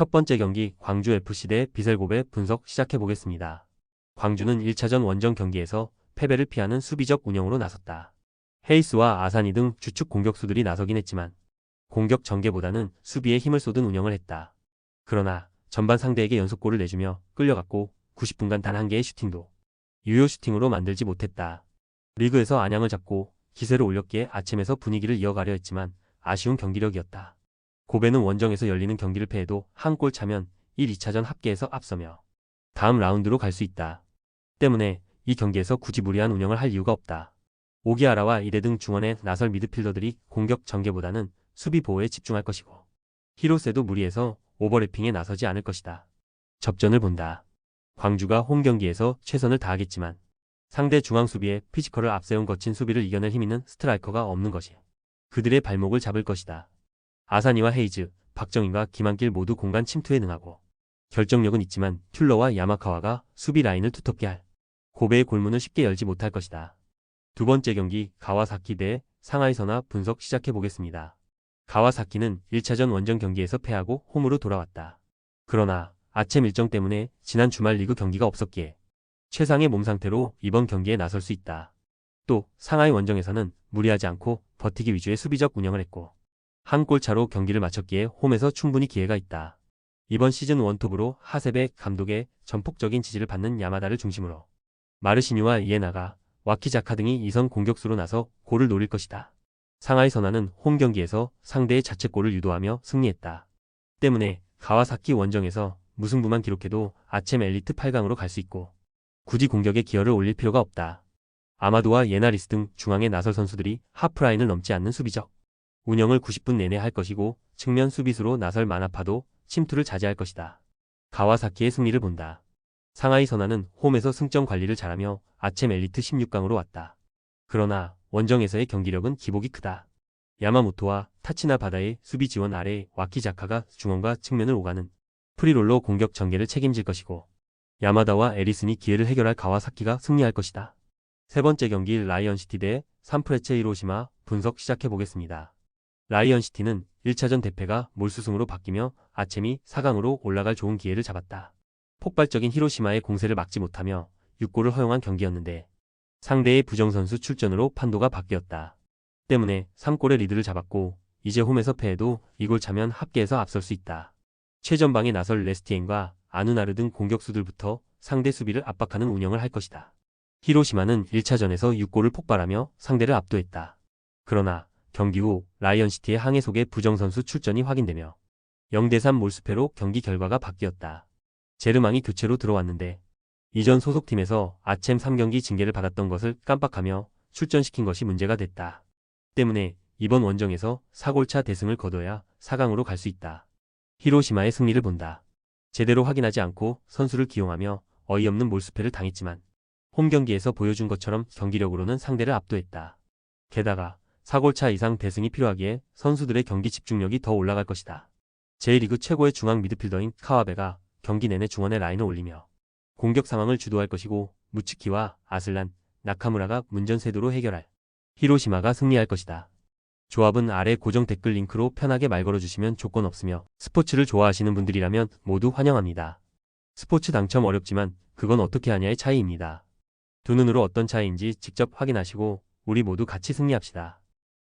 첫 번째 경기 광주FC 대 비셀고베 분석 시작해 보겠습니다. 광주는 1차전 원정 경기에서 패배를 피하는 수비적 운영으로 나섰다. 헤이스와 아사니 등 주축 공격수들이 나서긴 했지만 공격 전개보다는 수비에 힘을 쏟은 운영을 했다. 그러나 전반 상대에게 연속골을 내주며 끌려갔고 90분간 단 한 개의 슈팅도 유효 슈팅으로 만들지 못했다. 리그에서 안양을 잡고 기세를 올렸기에 아침에서 분위기를 이어가려 했지만 아쉬운 경기력이었다. 고베는 원정에서 열리는 경기를 패해도 한 골 차면 1, 2차전 합계에서 앞서며 다음 라운드로 갈 수 있다. 때문에 이 경기에서 굳이 무리한 운영을 할 이유가 없다. 오기아라와 이대 등 중원의 나설 미드필더들이 공격 전개보다는 수비 보호에 집중할 것이고 히로세도 무리해서 오버래핑에 나서지 않을 것이다. 접전을 본다. 광주가 홈 경기에서 최선을 다하겠지만 상대 중앙 수비에 피지컬을 앞세운 거친 수비를 이겨낼 힘 있는 스트라이커가 없는 것이 그들의 발목을 잡을 것이다. 아사니와 헤이즈, 박정인과 김한길 모두 공간 침투에 능하고 결정력은 있지만 툴러와 야마카와가 수비 라인을 두텁게 할 고베의 골문을 쉽게 열지 못할 것이다. 두 번째 경기 가와사키 대 상하이 선화 분석 시작해 보겠습니다. 가와사키는 1차전 원정 경기에서 패하고 홈으로 돌아왔다. 그러나 아침 일정 때문에 지난 주말 리그 경기가 없었기에 최상의 몸 상태로 이번 경기에 나설 수 있다. 또 상하이 원정에서는 무리하지 않고 버티기 위주의 수비적 운영을 했고 한 골 차로 경기를 마쳤기에 홈에서 충분히 기회가 있다. 이번 시즌 원톱으로 하세베 감독의 전폭적인 지지를 받는 야마다를 중심으로 마르시뉴와 이에나가 와키자카 등이 이선 공격수로 나서 골을 노릴 것이다. 상하이 선화는 홈 경기에서 상대의 자책골을 유도하며 승리했다. 때문에 가와사키 원정에서 무승부만 기록해도 아침 엘리트 8강으로 갈 수 있고 굳이 공격에 기여를 올릴 필요가 없다. 아마도와 예나리스 등 중앙에 나설 선수들이 하프라인을 넘지 않는 수비적 운영을 90분 내내 할 것이고 측면 수비수로 나설 마나파도 침투를 자제할 것이다. 가와사키의 승리를 본다. 상하이 선화는 홈에서 승점 관리를 잘하며 아침 엘리트 16강으로 왔다. 그러나 원정에서의 경기력은 기복이 크다. 야마모토와 타치나 바다의 수비 지원 아래 와키자카가 중원과 측면을 오가는 프리롤러 공격 전개를 책임질 것이고 야마다와 에리슨이 기회를 해결할 가와사키가 승리할 것이다. 세 번째 경기 라이언시티 대 산프레체 히로시마 분석 시작해 보겠습니다. 라이언시티는 1차전 대패가 몰수승으로 바뀌며 아체미 4강으로 올라갈 좋은 기회를 잡았다. 폭발적인 히로시마의 공세를 막지 못하며 6골을 허용한 경기였는데 상대의 부정선수 출전으로 판도가 바뀌었다. 때문에 3골의 리드를 잡았고 이제 홈에서 패해도 2골 차면 합계에서 앞설 수 있다. 최전방에 나설 레스티엔과 아누나르 등 공격수들부터 상대 수비를 압박하는 운영을 할 것이다. 히로시마는 1차전에서 6골을 폭발하며 상대를 압도했다. 그러나 경기 후 라이언시티의 항해 속에 부정선수 출전이 확인되며 0대3 몰수패로 경기 결과가 바뀌었다. 제르망이 교체로 들어왔는데 이전 소속팀에서 아챔 3경기 징계를 받았던 것을 깜빡하며 출전시킨 것이 문제가 됐다. 때문에 이번 원정에서 4골차 대승을 거둬야 4강으로 갈 수 있다. 히로시마의 승리를 본다. 제대로 확인하지 않고 선수를 기용하며 어이없는 몰수패를 당했지만 홈 경기에서 보여준 것처럼 경기력으로는 상대를 압도했다. 게다가 4골차 이상 대승이 필요하기에 선수들의 경기 집중력이 더 올라갈 것이다. 제1리그 최고의 중앙 미드필더인 카와베가 경기 내내 중원에 라인을 올리며 공격 상황을 주도할 것이고 무츠키와 아슬란, 나카무라가 문전세도로 해결할 히로시마가 승리할 것이다. 조합은 아래 고정 댓글 링크로 편하게 말 걸어주시면 조건 없으며 스포츠를 좋아하시는 분들이라면 모두 환영합니다. 스포츠 당첨 어렵지만 그건 어떻게 하냐의 차이입니다. 두 눈으로 어떤 차이인지 직접 확인하시고 우리 모두 같이 승리합시다.